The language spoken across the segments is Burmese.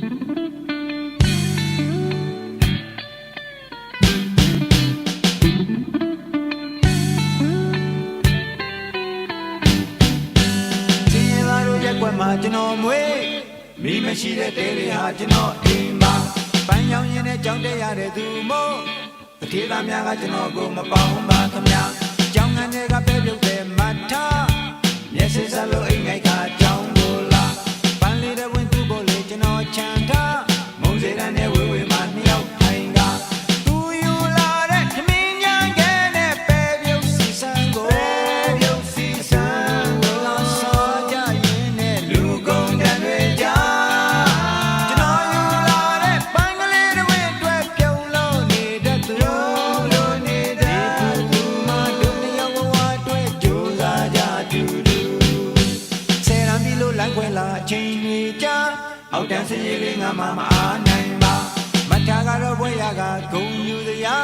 စင်ရသားတို့ရက်ွက်မှာကျွန်တော်မွေးမိမရှိတဲ့တဲလေးဟာကျွန်တော်အိမ်မှာပန်းရောင်ရင်နဲ့ကြောင်းတက်ရတဲ့သူမို့တထေးသားများကကျွန်တော်ကိုမပေါင်းပါခမညာကြောင်းငန်းတွေကပဲပြုတ်တဲ့မတ်ထားမျက်စိစလို့ အောက်တန်းစရေလေးငါမှမအားနိုင်ပါမထာကတော့ဘွဲရကဂုံယူစရာ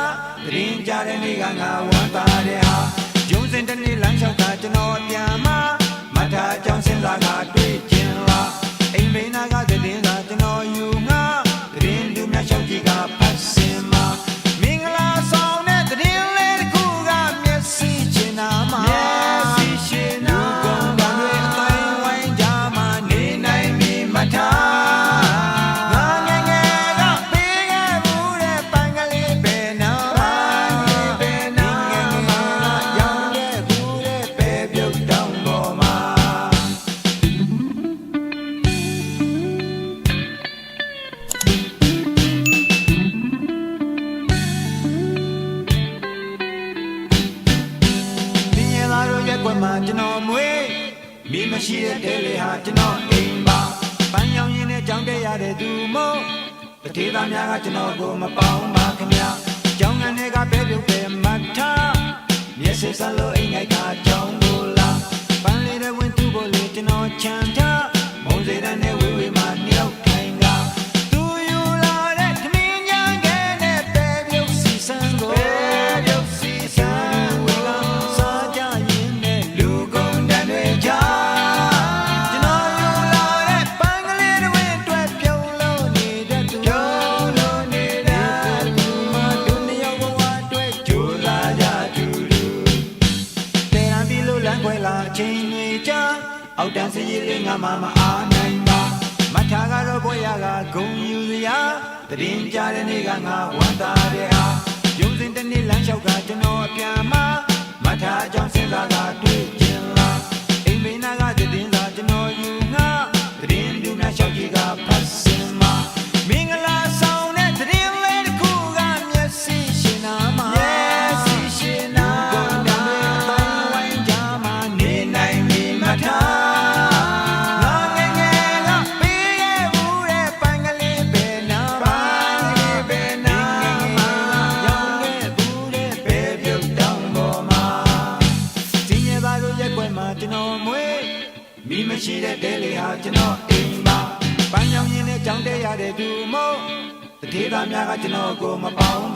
တရင်ကြတဲ့နေ့ကငါဝမ်းသာတဲ့ဟာဂျုံစင်တနေ့လမ်းလျှောက်တာကျွန်တော်ပြန်မမထာအကြောင်းစဉ်းစားကတွေ့ကျင် က်ွက်မှာကျွန်တော်မွေးမိမရှိတဲ့တဲလေးဟာကျွန်တော်အိမ်ပါပန်းရောင်ရင်နဲ့ကြောင်းတက်ရတဲ့သူမို့တထေးသားများကကျွန်တော်ကိုမပေါင်းပါခင်ဗျာကြောင်းငန်းတွေကပဲပြုတ်တယ်မတ်ထားမျက်စိစလို့အိမ်ငိုက်ကကြောင်း ခွဲလာအချိန်တွေကြာအောက်တန်းစရေလေးငါမှမအားနိုင်ပါမထာကတော့ဘွဲရကဂုံယူစရာတရင်ကြတဲ့နေ့ကငါဝမ်းသာတဲ့ဟာယုံစင်တဲ့နေ့လမ်းလျှောက်ကကျွန်တော်အပြန်မှာမထာအကြောင်းစဉ်းစားကတွေ့ကျင်လာအိမ်မေးနာကတည်င်းသာကျွန်တော်ယူငါတရင်လူများလျှောက်ကြီးကဖတ် မိမရှိတဲ့တဲလေးဟာကျွန်တော်အိမ်ပါပန်းရောင်ရင်နဲ့ကြောင်းတဲရတဲ့သူမို့တထေးသားများကကျွန်တော်ကိုမပေါင်းပါခင်ဗျ